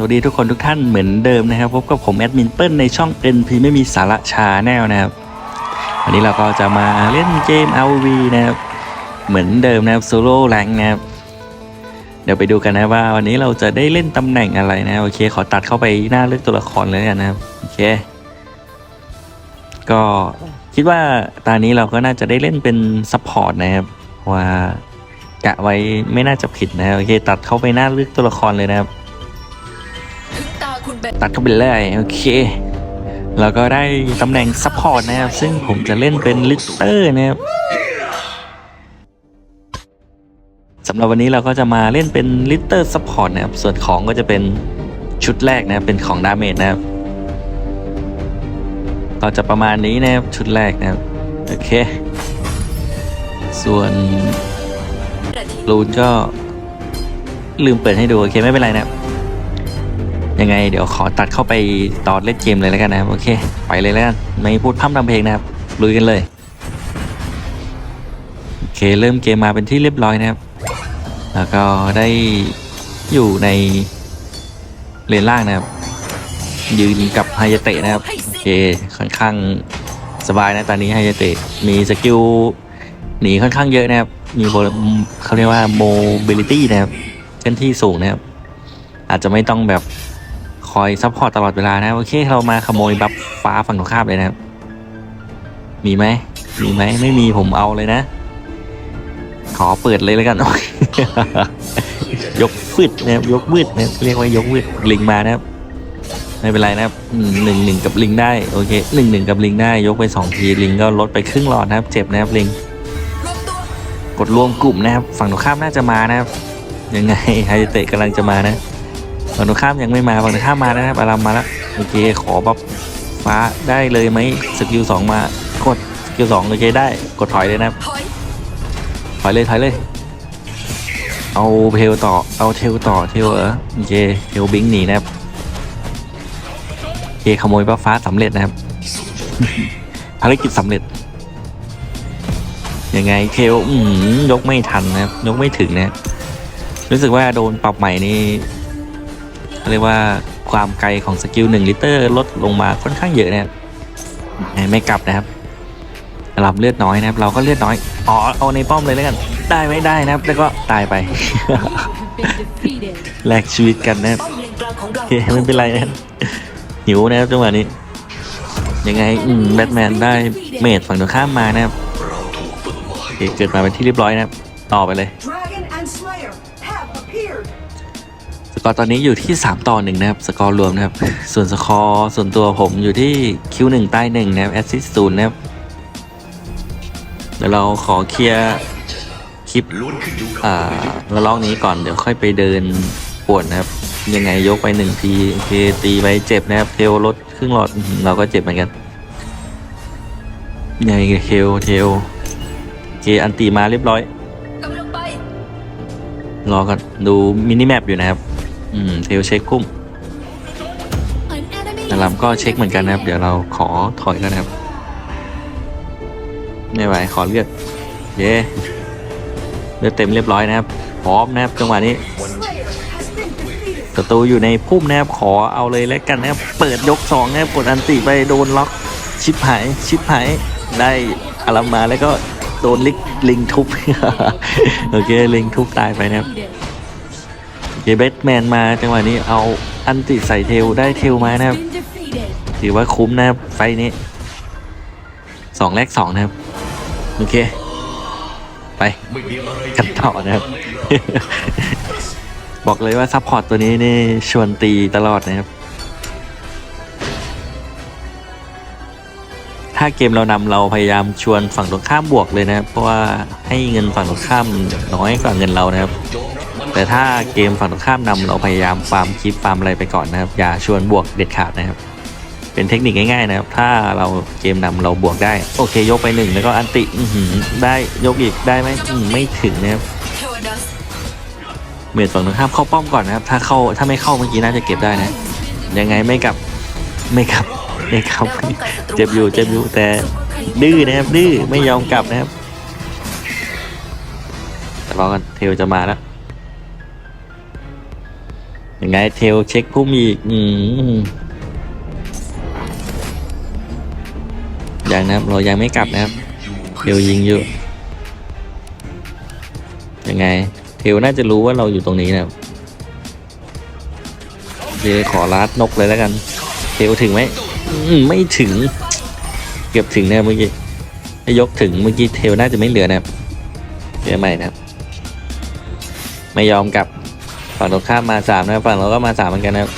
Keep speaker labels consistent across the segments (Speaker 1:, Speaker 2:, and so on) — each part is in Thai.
Speaker 1: สวัสดีทุกคนทุกท่านเหมือนเดิมนะครับพบกับผมแอดมินเปิ้ลในช่อง NP ไม่มีสาระชาแนลนะครับวันนี้เราก็จะมาเล่นเกม RV นะครับเหมือนเดิมนะครับโซโล่แรงนะครับเดี๋ยวไปดูกันนะว่า วันนี้เราจะได้เล่นตำแหน่งอะไรนะโอเค ขอตัดเข้าไปหน้าเลือกตัวละครเลยกันนะครับโอเคก็คิดว่าตอนนี้เราก็น่าจะได้เล่นเป็นซัพพอร์ตนะครับว่ากะไว้ไม่น่าจะผิดนะโอเค ตัดเข้าไปหน้าเลือกตัวละครเลยนะครับ
Speaker 2: ตาคุณเบน
Speaker 1: ตัดเข้าไปเลยโอเค แล้วก็ได้ตำแหน่งซัพพอร์ตนะครับ ซึ่งผมจะเล่นเป็นลิตเตอร์นะครับสำหรับวันนี้เราก็จะมาเล่นเป็นลิตเตอร์ซัพพอร์ตนะครับ ส่วนของก็จะเป็นชุดแรกนะครับเป็นของดาเมจนะครับก็จะประมาณนี้นะครับชุดแรกนะครับโอเค ส่วน
Speaker 2: นาที
Speaker 1: รูนก็ลืมเปิดให้ดู โอเค ไม่เป็นไรนะครับ ยังไงเดี๋ยวขอตัดเข้าไปตอนเล่นเกมเลยแล้วกันนะครับโอเค ไปเลยแล้วกันไม่พูดพร่ำทำเพลงนะครับลุยกันเลยโอเคเริ่มเกมมาเป็นที่เรียบร้อยนะครับ แล้วก็ได้อยู่ในเลนล่างนะครับ ยืนกับไฮยเตะนะครับโอเคค่อนข้างสบายนะตอนนี้ไฮยเตะมีสกิลหนีค่อนข้างเยอะนะครับ มีโเขาเรียกว่าโมบิลิตี้นะครับเคลื่อนที่สูงนะครับ อาจจะไม่ต้องแบบ อยซัพพอร์ตตลอดเวลานะ โอเค เรามาขโมยบัฟฟ้าฝั่งตรงข้ามเลยนะครับ มีไหม มีไหม ไม่มีผมเอาเลยนะ ขอเปิดเลยแล้วกัน ยกฟืดนะครับ ยกวืดนะเรียกว่ายกวืดลิงมานะครับ ไม่เป็นไรนะครับหนึ่งหนึ่งกับลิงได้ โอเคหนึ่งหนึ่งกับลิงได้ ยกไปสองทีลิงก็ลดไปครึ่งหลอดนะครับ เจ็บนะครับลิง กดรวมกลุ่มนะครับ ฝั่งตรงข้ามน่าจะมานะครับ ยังไงไฮเตะกำลังจะมานะ ฝั่งตรงข้ามยังไม่มาฝั่งตรงข้ามมาแล้วนะครับอารามมาแล้วโอเคขอบัฟฟ้าได้เลยไหมสกิลสองมากดสกิลสองโอเคได้กดถอยเลยนะครับ
Speaker 2: ถอย
Speaker 1: ถอยเลยถอยเลยเอาเทลต่อเอาเทลต่อเทลเออโอเคเทลบิงหนีนะครับโอเคขโมยบัฟฟ้าสำเร็จนะครับภารกิจสำเร็จยังไงเทลยกไม่ทันนะครับยกไม่ถึงนะครับรู้สึกว่าโดนปรับใหม่นี่ เรียกว่าความไกลของสกิลหนึ่งลิตรลดลงมาค่อนข้างเยอะนะครับไม่กลับนะครับลำเลือดน้อยนะครับ เราก็เลือดน้อยอ๋อเอาในป้อมเลยแล้วกัน ได้ไม่ได้นะครับ แล้วก็ตายไปแลกชีวิตกันนะครับ
Speaker 2: ป้อมเลนกลางของเรา
Speaker 1: โอเคไม่เป็นไรนะครับหิวนะครับจังหวะนี้ ยังไงอืมแบทแมนได้เมดฝั่งตรงข้ามมานะครับโอเคเกิดมาเป็นที่เรียบร้อยนะครับ ต่อไปเลย กอร์ตอนนี้อยู่ที่ 3 ต่อหนึ่งนะครับสกอร์รวมนะครับ ส่วนสกอร์ส่วนตัวผมอยู่ที่คิวหนึ่งใต้หนึ่งนะครับแอสซิสศูนย์นะครับเดี๋ยวเราขอเคลียร์คลิปอ่าระลอกนี้ก่อนเดี๋ยวค่อยไปเดินปวดนะครับ ยังไงยกไปหนึ่งทีโอเคตีไปเจ็บนะครับ เทลลดครึ่งหลอดอื้อหือเราก็เจ็บเหมือนกันยังไงเทลเทลโอเคอันตีมาเรียบร้อย
Speaker 2: กำลังไป
Speaker 1: รอกันดูมินิแมปอยู่นะครับ อืมเทลเช็คคุ้มนารัมก็เช็คเหมือนกันนะครับ เดี๋ยวเราขอถอยกันนะครับ ไม่ไหวขอเลือดเย้เลือดเต็มเรียบร้อยนะครับ พร้อมนะครับจังหวะนี้ศัตรูอยู่ในพุ่มนะครับขอเอาเลยแล้วกันนะครับ เปิดยกสองนะครับกดอันติไปโดนล็อกชิปหายชิปหายได้อารัมมาแล้วก็โดนลิกลิงทุบ โอเคลิงทุบตายไปนะครับ เคเบทแมนมาจังหวะนี้เอาอันติใส่เทลได้เทลมานะครับ ถือว่าคุ้มนะครับไฟล์นี้สองแรกสองนะครับ โอเค ไปกันต่อนะครับ บอกเลยว่าซัพพอร์ตตัวนี้นี่ชวนตีตลอดนะครับถ้าเกมเรานำเราพยายามชวนฝั่งตรงข้ามบวกเลยนะครับเพราะว่าให้เงินฝั่งตรงข้ามน้อยกว่าเงินเรานะครับ แต่ถ้าเกมฝั่งตรงข้ามนำเราพยายามฟาร์มคลิปฟาร์มอะไรไปก่อนนะครับ อย่าชวนบวกเด็ดขาดนะครับ เป็นเทคนิคง่ายๆนะครับ ถ้าเราเกมนำเราบวกได้ โอเค ยกไปหนึ่งแล้วก็อันติอื้อหือได้ยกอีกได้ไหมไม่ถึงนะครับ
Speaker 2: เทวดัส
Speaker 1: เมดฝั่งตรงข้ามเข้าป้อมก่อนนะครับ ถ้าเข้าถ้าไม่เข้าเมื่อกี้น่าจะเก็บได้นะ ยังไงไม่กลับไม่กลับไม่กลับเจ็บอยู่เจ็บอยู่แต่ดื้อนะครับดื้อไม่ยอมกลับนะครับแต่รอกันเทลจะมาแล้ว ยังไงเทลเช็คพุ่มอีก อืมยังนะครับ เรายังไม่กลับนะครับ เทลยิงอยู่ ยังไง เทลน่าจะรู้ว่าเราอยู่ตรงนี้นะครับเดี๋ยวขอลัดนกเลยแล้วกัน เทลถึงไหมไม่ถึง เกือบถึงนะเมื่อกี้ถ้ายกถึงเมื่อกี้เทลน่าจะไม่เหลือนะครับเดี๋ยวใหม่นะครับ ไม่ยอมกลับ ฝั่งตรงข้ามมาสามนะฝั่งเราก็มาสามเหมือนกันนะ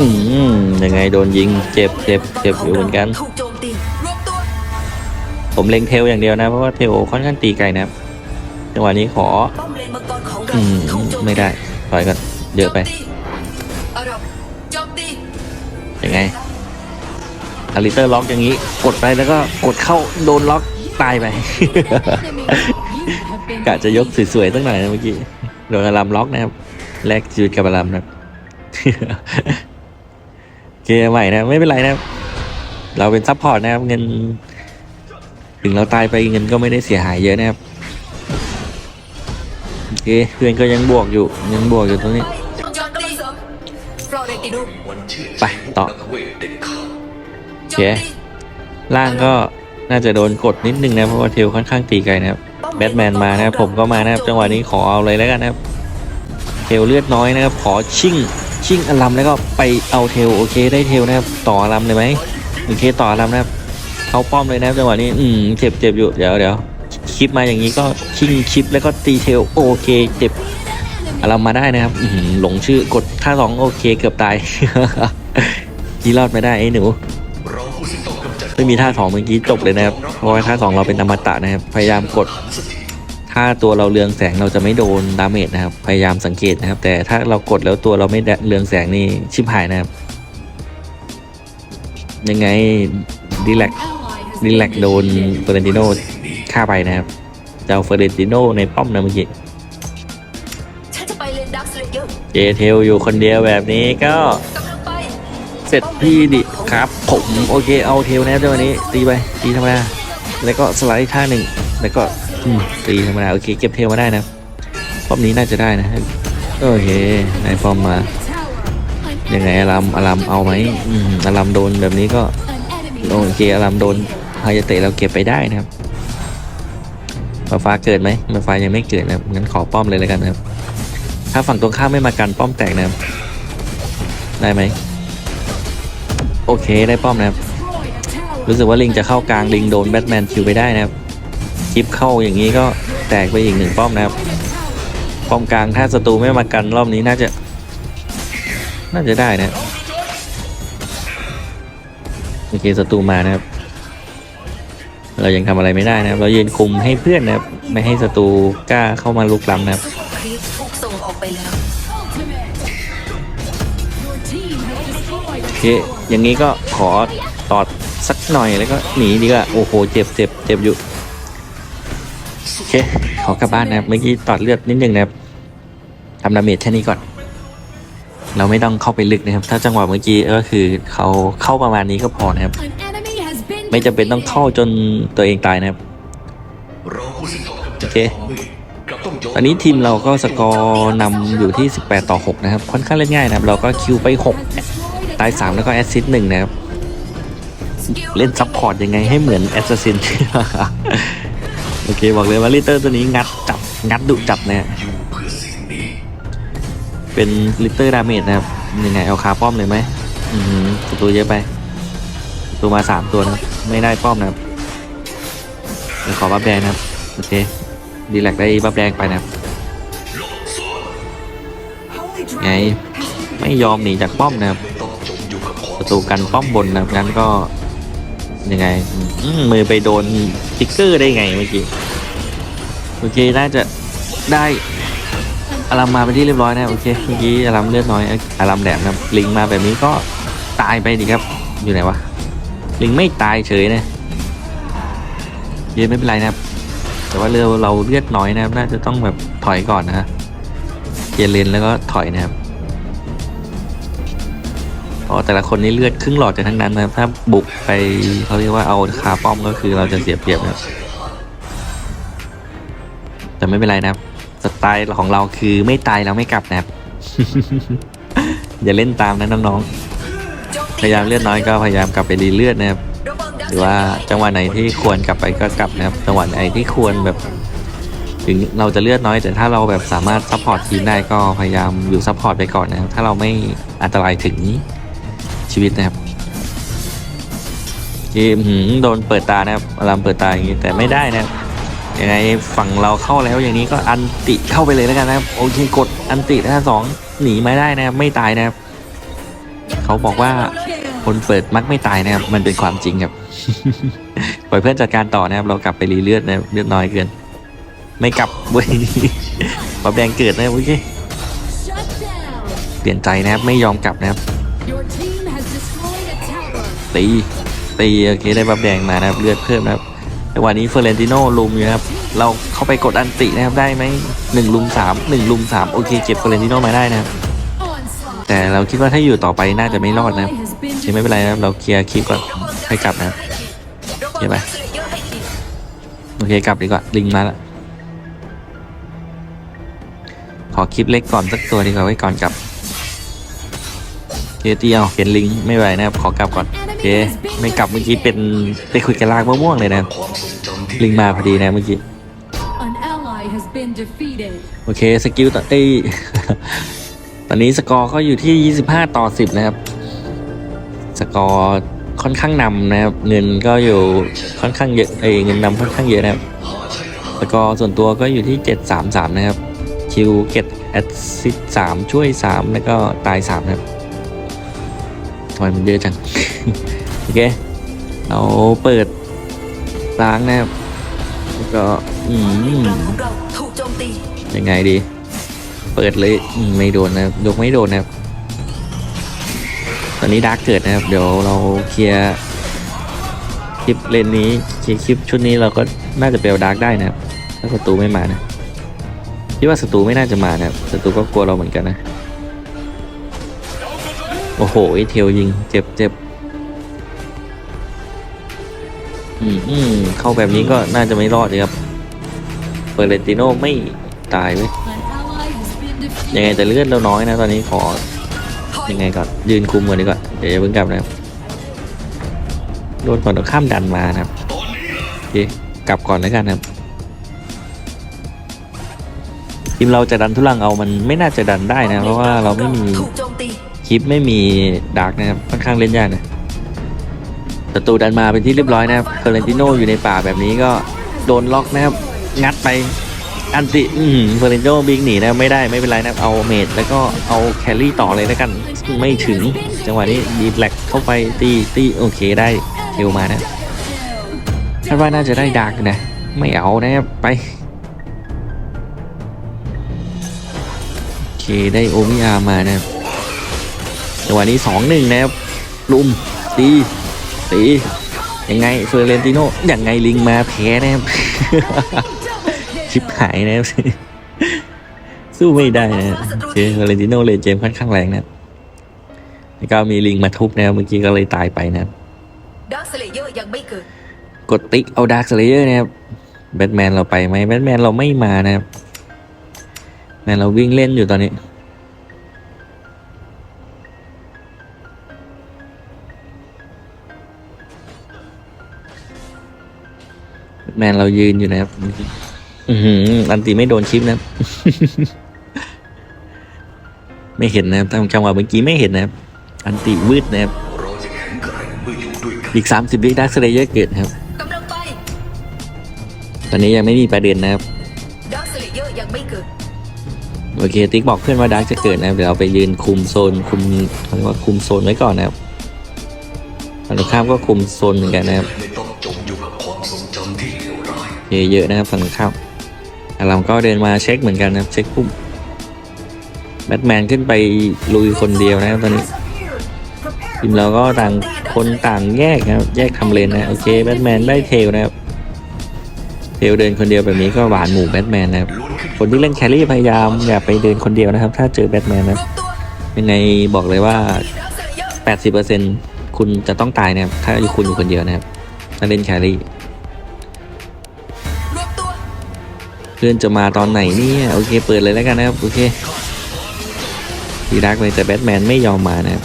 Speaker 1: อืมยังไงโดนยิงเจ็บเจ็บเจ็บอยู่เหมือนกัน ผมเล็งเทลอย่างเดียวนะ เพราะว่าเทลค่อนข้างตีไกลนะจังหวะนี้ขอ
Speaker 2: อืม
Speaker 1: ไม่ได้ถอยก่อนเยอะไปยังไงอาริเตอร์ล็อกอย่างนี้ กดไปแล้วก็กดเข้าโดนล็อกตายไปกะจะยกสวยๆตั้งหน่อยนะเมื่อกี้ โดนอารามล็อกนะครับแลกชีวิตกับอารามนะครับโอเคใหม่นะไม่เป็นไรนะครับเราเป็นซัพพอร์ตนะครับเงิน ถึงเราตายไปเงินก็ไม่ได้เสียหายเยอะนะครับโอเคเพื่อนก็ยังบวกอยู่ยังบวกอยู่ตรงนี้ไปต่อ
Speaker 2: โอ
Speaker 1: เคล่างก็น่าจะโดนกดนิดนึงนะเพราะว่าเทลค่อนข้างตีไกลนะครับ บทแมนมานะครับผมก็มานะครับจังหวะนี้ขอเอาเลยแล้วกันนะครับเทลเลือดน้อยนะครับ ขอชิ่งชิ่งอลัมแล้วก็ไปเอาเทลโอเคได้เทลนะครับต่ออลัมเลยไหมโอเคต่ออลัมนะครับเขาป้อมเลยนะครับจังหวะนี้อืมเจ็บเจ็บอยู่เดี๋ยวเดี๋ยวคลิปมาอย่างนี้ก็ชิ่งคลิปแล้วก็ตีเทลโอเคเจ็บอลัมมาได้นะครับหลงชื่อกดท่าสองโอเคเกือบตายยีรอดไม่ได้ไอ้หนู ไม่มีท่าสองเมื่อกี้จบเลยนะครับ เพราะว่าท่าสองเราเป็นอมตะนะครับ พยายามกด ถ้าตัวเราเรืองแสงเราจะไม่โดนดาเมจนะครับ พยายามสังเกตนะครับ แต่ถ้าเรากดแล้วตัวเราไม่เรืองแสงนี่ชิบหายนะครับ ยังไงดีแลกดีแลกโดนเฟอร์เรนติโนฆ่าไปนะครับจะเอาเฟอร์เรนติโนในป้อมนะเมื่อกี้
Speaker 2: ฉันจะไปเลนดักสเลเยอร์
Speaker 1: เจเทลอยู่คนเดียวแบบนี้ก็
Speaker 2: กำลังไป
Speaker 1: เสร็จพี่ดิครับ ผมโอเคเอาเทลแนบเดี๋ยวันนี้ ตีไปตีธรรมดาแล้วก็สไลด์ท่าหนึ่งแล้วก็ตีธรรมดาโอเคเก็บเทลมาได้นะป้อมนี้น่าจะได้นะโอเคนายป้อมมายังไงอารามอารามเอาไหมอืมอารามโดนแบบนี้ก็โอเคอารามโดนฮายาเตะเราเก็บไปได้นะครับมาฟ้าเกิดไหมมาฟ้ายังไม่เกิดนะครับงั้นขอป้อมเลยแล้วกันนะครับ ถ้าฝั่งตรงข้ามไม่มากันป้อมแตกนะครับ ได้ไหม โอเคได้ป้อมนะครับ รู้สึกว่าลิงจะเข้ากลางลิงโดนแบทแมนคิวไปได้นะครับคลิปเข้าอย่างนี้ก็แตกไปอีกหนึ่งป้อมนะครับ ป้อมกลางถ้าศัตรูไม่มากันรอบนี้น่าจะ น่าจะได้นะโอเคศัตรูมานะครับ เรายังทำอะไรไม่ได้นะครับ เรายืนคุมให้เพื่อนนะครับ ไม่ให้ศัตรูกล้าเข้ามาลุกล้ำนะครับโอเค อย่างนี้ก็ขอตอดสักหน่อยแล้วก็หนีดีกว่าโอ้โหเจ็บเจ็บเจ็บอยู่โอเคขอกลับบ้านนะครับเมื่อกี้ตอดเลือดนิดนึงนะครับทำดาเมจแค่นี้ก่อน เราไม่ต้องเข้าไปลึกนะครับ ถ้าจังหวะเมื่อกี้ก็คือเขาเข้าประมาณนี้ก็พอนะครับ ไม่จำเป็นต้องเข้าจนตัวเองตายนะครับโอเคตอนนี้ทีมเราก็สกอร์นำอยู่ที่ 18 ต่อ 6 นะครับ ค่อนข้างเล่นง่ายนะครับ เราก็คิวไป 6 ตาย 3 แล้วก็แอสซิสต์หนึ่งนะครับ เล่นซัพพอร์ตยังไงให้เหมือนแอสซัสซินโอเค บอกเลยว่าลิเตอร์ตัวนี้งัดจับ งัดดุจับนะฮะเป็นลิเตอร์ดาเมจนะครับยังไงเอาคาป้อมเลยไหมอือหือตัวเยอะไป ตัวมา3ตัวนะครับไม่ได้ป้อมนะครับเดี๋ยวขอบัฟแดงนะครับ โอเค ดีแลกได้บัฟแดงไปนะครับ
Speaker 3: Holy
Speaker 1: ไง
Speaker 3: Dragon
Speaker 1: ไม่ยอมหนีจากป้อมนะครับ ประตูกันป้อมบนนะครับงั้นก็ยังไงมือไปโดนติ๊กเกอร์ได้ไงเมื่อกี้โอเคน่าจะได้อารามมาเป็นที่เรียบร้อยนะโอเคเมื่อกี้อารามเลือดน้อยอารามแหลมนะลิงมาแบบนี้ก็ตายไปดิครับอยู่ไหนวะลิงไม่ตายเฉยนะเย็นไม่เป็นไรนะครับ แต่ว่าเรือเราเลือดน้อยนะครับ น่าจะต้องแบบถอยก่อนนะฮะเยเลนแล้วก็ถอยนะครับ ราะแต่ละคนนี่เลือดครึ่งหลอดกันทั้งนั้นนะถ้าบุกไปเขาเรียกว่าเอาคาป้อมก็คือเราจะเสียเปรียบนะครับแต่ไม่เป็นไรนะครับสไตล์ของเราคือไม่ตายเราไม่กลับนะครับ อย่าเล่นตามนะน้องๆพยายามเลือดน้อยก็พยายามกลับไปรีเลือดนะครับหรือว่าจังหวะไหนที่ควรกลับไปก็กลับนะครับจังหวะไหนที่ควรแบบถึงเราจะเลือดน้อยแต่ถ้าเราแบบสามารถซัพพอร์ตทีมได้ก็พยายามอยู่ซัพพอร์ตไปก่อนนะครับถ้าเราไม่อันตรายถึง ชีวิตนะครับเกมหืมโดนเปิดตานะครับอารามเปิดตาอย่างนี้แต่ไม่ได้นะครับยังไงฝั่งเราเข้าแล้วอย่างนี้ก็อันติเข้าไปเลยแล้วกันนะครับโอเคกดอันตินะสองหนีไม่ได้นะครับไม่ตายนะครับ เขาบอกว่าคนเปิดมักไม่ตายนะครับ มันเป็นความจริงครับปล่อยเพื่อนจัดการต่อนะครับ เรากลับไปรีเลือดนะเลือดน้อยเกิน ไม่กลับเว้ยปรับแดงเกิดนะโอเคเปลี่ยนใจนะครับไม่ยอมกลับนะครับ ตีตีโอเคได้บับแดงมานะครับเลือดเพิ่มนะครับแต่วันนี้เฟอร์เรนติโน่ลุมอยู่นะครับ เราเข้าไปกดอันตินะครับได้ไหมหนึ่งลุมสามหนึ่งลุมสามโอเคเก็บเฟอร์เรนติโน่มาได้นะครับแต่เราคิดว่าถ้าอยู่ต่อไปน่าจะไม่รอดนะครับใช่ไม่เป็นไรนะครับเราเคลียร์คลิปก่อนให้กลับนะครับเห็นไหม
Speaker 2: ดักสเลเยร์ให้ที
Speaker 1: โอเคกลับดีกว่าลิงมาละขอคลิปเล็กก่อนสักตัวดีกว่าไว้ก่อนกลับเคเตียวเห็นลิงไม่ไหวนะครับขอกลับก่อน เคไม่กลับเมื่อกี้เป็นไปคุยกับลากมะม่วงเลยนะครับลิงมาพอดีนะเมื่อกี้
Speaker 4: An ally has been defeated.
Speaker 1: โอเคสกิลต่อเอ้ยตอนนี้สกอร์ก็อยู่ที่ 25 ต่อ 10 นะครับ สกอร์ค่อนข้างนำนะครับ เงินก็อยู่ค่อนข้างเยอะเอ้ยเงินนำค่อนข้างเยอะนะครับ สกอร์ส่วนตัวก็อยู่ที่ 733 นะครับ คิวเก็ตแอดซิส3ช่วย 3 แล้วก็ตาย 3 นะครับ ทำไมมันเยอะจัง โอเค เราเปิดล้างนะครับแล้วก็อืม
Speaker 2: เราของเราถูกโจมตี
Speaker 1: ยังไงดี เปิดเลยอืมไม่โดนนะครับยกไม่โดนนะครับ ตอนนี้ดาร์กเกิดนะครับ เดี๋ยวเราเคลียร์คลิปเลนนี้เคลียร์คลิปชุดนี้เราก็น่าจะเปลวดาร์กได้นะครับ ถ้าศัตรูไม่มานะคิดว่าศัตรูไม่น่าจะมานะครับศัตรูก็กลัวเราเหมือนกันนะโอ้โหไอเทลยิง เจ็บเจ็บอืมอืมเข้าแบบนี้ก็น่าจะไม่รอดเลยครับเปิดเลติโนไม่ตายเว้ยยังไงแต่เลือดเราน้อยนะตอนนี้ขอ
Speaker 2: ยั
Speaker 1: งไงก่อนยืนคุมก่อนดีกว่าเดี๋ยวเพิ่งกลับนะครับโดนก่อนเราข้ามดันมานะครับโอเคกลับก่อนแล้วกันนะครับทีมเราจะดันทุลังเอามันไม่น่าจะดันได้นะ เพราะว่าเราไม่มี ลิปไม่มีดาร์กนะครับค่อนข้างเล่นยากนะศัตรูดันมาเป็นที่เรียบร้อยนะครับเฟอร์เรนติโนอยู่ในป่าแบบนี้ก็โดนล็อกนะครับงัดไปอันติเฟอร์เรนติโนบิงหนีนะไม่ได้ไม่เป็นไรนะครับเอาเมดแล้วก็เอาแคลรี่ต่อเลยแล้วกันไม่ถึงจังหวะนี้ดีแลกเข้าไปตีตีโอเคได้เทลมานะคาดว่าน่าจะได้ดาร์กนะ ไม่เอานะครับไปโอเคได้โอมิอามานะครับ จังหวะนี้สองหนึ่งนะครับลุมตีตียังไงเฟอร์เรนติโนยังไงลิงมาแพ้นะครับชิบหายนะครับสู้ไม่ได้นะครับโอเคเฟอร์เรนติโนเลนเจมค่อนข้างแรงนะครับแล้วก็มีลิงมาทุบนะครับเมื่อกี้ก็เลยตายไปนะครับ
Speaker 2: ดักสเลเยอร์ยังไม่เกิด
Speaker 1: กดติ๊กเอาดาร์คสเลเยอร์นะครับแบทแมนเราไปไหมแบทแมนเราไม่มานะครับแมนเราวิ่งเล่นอยู่ตอนนี้ แมนเรายืนอยู่นะครับอือหืออันตีไม่โดนชิปนะครับไม่เห็นนะครับทางจังหวะเมื่อกี้ไม่เห็นนะครับ อันตีวืดนะครับ
Speaker 5: เราจะแข็งแกร่งเมื่ออยู่ด้วยกัน
Speaker 1: อีกสามสิบวิดักสเลเยอร์เกิดนะครับ
Speaker 2: กำลังไป
Speaker 1: ตอนนี้ยังไม่มีประเด็นนะครับ
Speaker 2: ดักสเลเยอร์ยังไม่เกิด
Speaker 1: โอเคติ๊กบอกเพื่อนว่าดักจะเกิดนะครับเดี๋ยวเราไปยืนคุมโซนคุมเขาเรียกว่าคุมโซนไว้ก่อนนะครับฝั่งตรงข้ามก็คุมโซนเหมือนกันนะครับ
Speaker 5: ไม่ต้องจมอยู่กับ เย
Speaker 1: อะนะครับฝั่งตรงข้ามอาเราก็เดินมาเช็คเหมือนกันนะครับ เช็คปุ่มแบทแมนขึ้นไปลุยคนเดียวนะครับตอนนี้ทีมเราก็ต่างคนต่างแยกนะครับ แยกทำเลนนะโอเคแบทแมนได้เทลนะครับเทลเดินคนเดียวแบบนี้ก็หวานหมู่แบทแมนนะครับคนที่เล่นแครี่พยายามอย่าไปเดินคนเดียวนะครับ ถ้าเจอแบทแมนนะยังไงบอกเลยว่า 80%คุณจะต้องตายนะครับถ้าอยู่คุณอยู่คนเดียวนะครับถ้าเล่นแครี่ พื่อนจะมาตอนไหนเนี่ยโอเคเปิดเลยแล้วกันนะครับโอเคทีรักเลยแต่แบทแมนไม่ยอมมานะครับ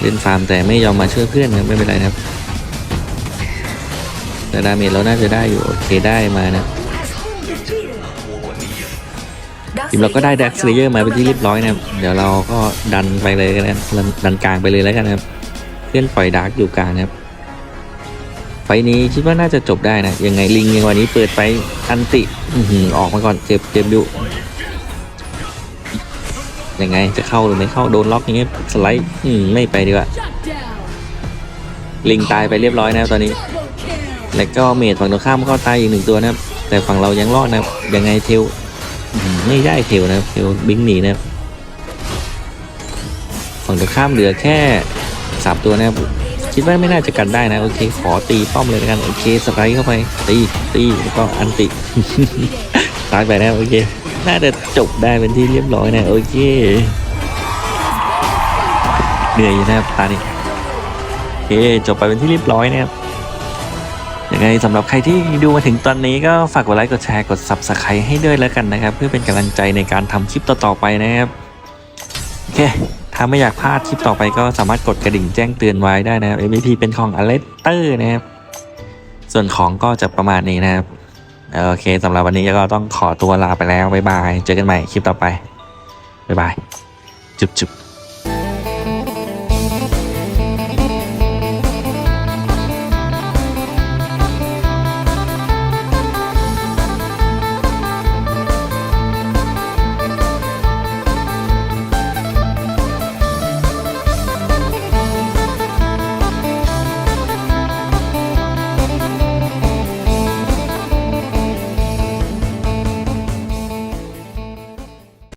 Speaker 1: เล่นฟาร์มแต่ไม่ยอมมาช่วยเพื่อนนะครับไม่เป็นไรนะครับแต่ดาเมจเราน่าจะได้อยู่โอเคได้มานะทีมเราก็ได้ดักสเลเยอร์มาเป็นที่เรียบร้อยนะครับเดี๋ยวเราก็ดันไปเลยกันนะดันดันกลางไปเลยแล้วกันนะครับเพื่อนปล่อยดาร์กอยู่กลางนะครับ ฟนี้คิดว่าน่าจะจบได้นะยังไงลิงยังวันนี้เปิดไปอันติออกมาก่อนเจ็บเจ็บอยู่ยังไงจะเข้าหรือไม่เข้าโดนล็อกอย่างเงี้ยสไลด์อืมไม่ไปดีกว่าลิงตายไปเรียบร้อยนะตอนนี้ แล้วก็เมดฝั่งตรงข้ามก็ตายอีกหนึ่งตัวนะครับ แต่ฝั่งเรายังรอดนะยังไงเทลไม่ได้เทลนะเทลบิงหนีนะฝั่งตรงข้ามเหลือแค่สามตัวนะครับ คิดว่าไม่น่าจะกันได้นะ โอเค ขอตีป้อมเลยแล้วกัน โอเค สไลด์เข้าไป ตี ตีแล้วก็อันติ ตายไปนะ โอเค น่าจะจบได้เป็นที่เรียบร้อยนะ โอเค เหนื่อยอยู่นะครับตานี้โอเค จบไปเป็นที่เรียบร้อยนะครับยังไงสำหรับใครที่ดูมาถึงตอนนี้ก็ฝากกดไลค์กดแชร์กด Subscribe ให้ด้วยแล้วกันนะครับ เพื่อเป็นกำลังใจในการทำคลิปต่อๆไปนะครับ โอเค ถ้าไม่อยากพลาดคลิปต่อไปก็สามารถกดกระดิ่งแจ้งเตือนไว้ได้นะครับ MVP เป็นของอเลสเตอร์นะครับ ส่วนของก็จะประมาณนี้นะครับ โอเคสำหรับวันนี้ก็ต้องขอตัวลาไปแล้ว บ๊ายบาย เจอกันใหม่คลิปต่อไป บ๊ายบาย จุ๊บจุ๊บ